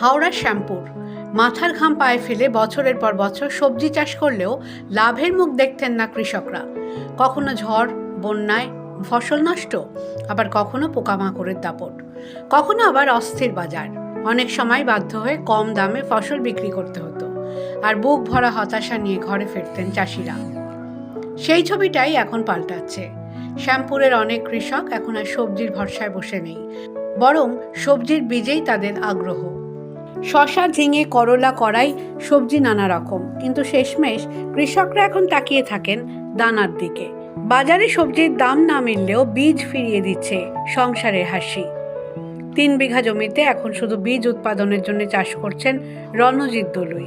হাওড়ার শ্যামপুর। মাথার ঘাম পায়ে ফেলে বছরের পর বছর সবজি চাষ করলেও লাভের মুখ দেখতেন না কৃষকরা। কখনো ঝড়, বন্যায় ফসল নষ্ট, আবার কখনো পোকামাকড়ের দাপট। কখনো আবার অস্থির বাজার। অনেক সময় বাধ্য হয়ে কম দামে ফসল বিক্রি করতে হতো। আর বুক ভরা হতাশা নিয়ে ঘরে ফিরতেন চাষিরা। সেই ছবিটাই এখন পাল্টাচ্ছে। শ্যামপুরের অনেক কৃষক এখন আর সবজির ভরসায় বসে নেই। বরং সবজির বীজেই তাদের আগ্রহ। শশা ঝিঙে করলা করাই সবজি নানা রকম। কিন্তু শেষমেশ কৃষকরা এখন তাকিয়ে থাকেন দানার দিকে। বাজারে সবজির দাম না মিললেও বীজ ফিরিয়ে দিচ্ছে সংসারের হাসি। তিন বিঘা জমিতে এখন শুধু বীজ উৎপাদনের জন্য চাষ করছেন রণজিৎ দলুই।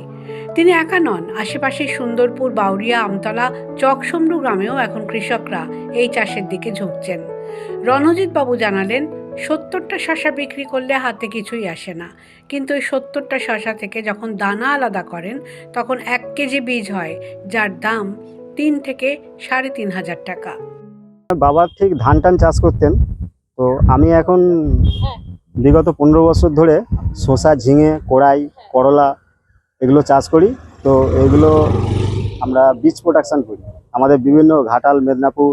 তিনি একা নন, আশেপাশের সুন্দরপুর, বাউরিয়া, আমতলা, চকসমরু গ্রামেও এখন কৃষকরা এই চাষের দিকে ঝুঁকছেন। রণজিৎ বাবু জানালেন সত্তরটা শশা বিক্রি করলে হাতে কিছুই আসে না। কিন্তু ওই সত্তরটা শশা থেকে যখন দানা আলাদা করেন, তখন এক কেজি বীজ হয়, যার দাম তিন থেকে সাড়ে তিন হাজার টাকা। বাবা ঠিক ধান টান চাষ করতেন। তো আমি এখন বিগত পনেরো বছর ধরে শসা, ঝিঙে, কড়াই, করলা এগুলো চাষ করি। তো এগুলো আমরা বীজ প্রোডাকশান করি। আমাদের বিভিন্ন ঘাটাল, মেদিনীপুর,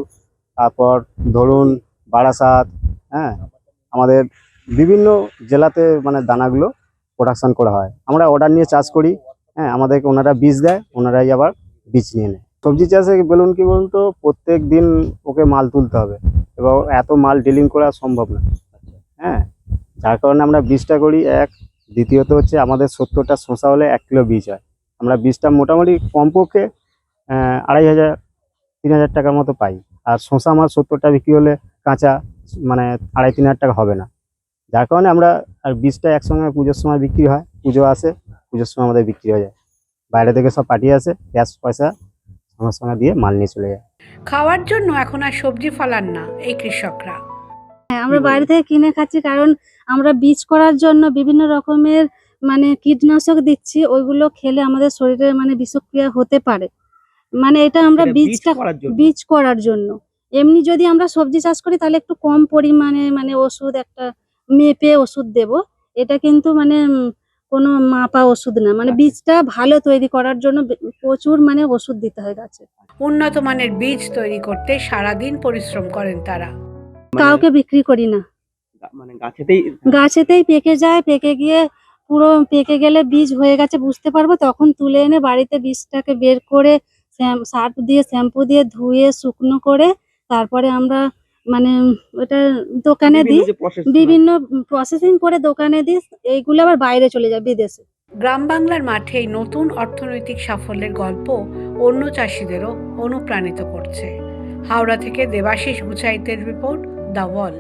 তারপর ধরুন বারাসাত হ্যাঁ আমাদের বিভিন্ন জেলাতে মানে দানাগুলো প্রোডাকশান করা হয়। আমরা অর্ডার নিয়ে চাষ করি হ্যাঁ আমাদেরকে ওনারা বীজ দেয়, ওনারাই আবার বীজ নিয়ে নেয়। সবজি চাষে বলুন কি বলুন তো, প্রত্যেক দিন ওকে মাল তুলতে হবে। এবং এত মাল ডিলিং করা সম্ভব না। হ্যাঁ যার কারণে আমরা বীজটা করি এক, দ্বিতীয়ত হচ্ছে আমাদের সত্তরটা শসা হলে এক কিলো বীজ হয়। আমরা বীজটা মোটামুটি কমপক্ষে আড়াই হাজার, তিন হাজার টাকার মতো পাই। আর শসা আমার সত্তরটা বিক্রি হলে কাঁচা মানে আড়াই তিন হাজার টাকা হবে না। যার কারণে আমরা আর বীজটা একসঙ্গে পুজোর সময় বিক্রি হয় পুজো আসে পুজোর সময় আমাদের বিক্রি হয়ে যায়। বাইরে থেকে সব পাঠিয়ে আসে ক্যাশ পয়সা সঙ্গে সঙ্গে দিয়ে মাল নিয়ে চলে যায়। খাওয়ার জন্য এখন আর সবজি ফলান না এই কৃষকরা। হ্যাঁ আমরা বাইরে থেকে কিনে খাচ্ছি কারণ আমরা বীজ করার জন্য বিভিন্ন রকমের মানে কীটনাশক দিচ্ছি ওইগুলো খেলে আমাদের শরীরে মানে বিষক্রিয়া হতে পারে। মানে এটা আমরা বীজটা বীজ করার জন্য। এমনি যদি আমরা সবজি চাষ করি তাহলে একটু কম পরিমাণে মানে ওষুধ একটা মেপে ওষুধ দেব। এটা কিন্তু মানে উম, কোনো মাপা ওষুধ না। মানে আচ্ছা। বীজটা ভালো তৈরি করার জন্য বে- প্রচুর মানে ওষুধ দিতে হয় গাছে। উন্নত মানের বীজ তৈরি করতে সারাদিন পরিশ্রম করেন তারা। মানে কাউকে বিক্রি করি না। মানে গাছেতেই গাছেতেই পেকে যায় পেকে গিয়ে পুরো পেকে গেলে বীজ হয়ে গেছে বুঝতে পারব। তখন তুলে এনে বাড়িতে বীজটাকে বের করে শ্যাম- সার্ফ দিয়ে শ্যাম্পু দিয়ে ধুয়ে শুকনো করে তারপরে আমরা মানে ওটা দোকানে বিভিন্ন দিই বিভিন্ন প্রসেসিং করে দোকানে দিই এইগুলো আবার বাইরে চলে যায় বিদেশে। গ্রাম বাংলার মাঠে এই নতুন অর্থনৈতিক সাফল্যের গল্প অন্য চাষিদেরও অনুপ্রাণিত করছে। হাওড়া থেকে দেবাশিস গুচাইতের রিপোর্ট দ্য ওয়াল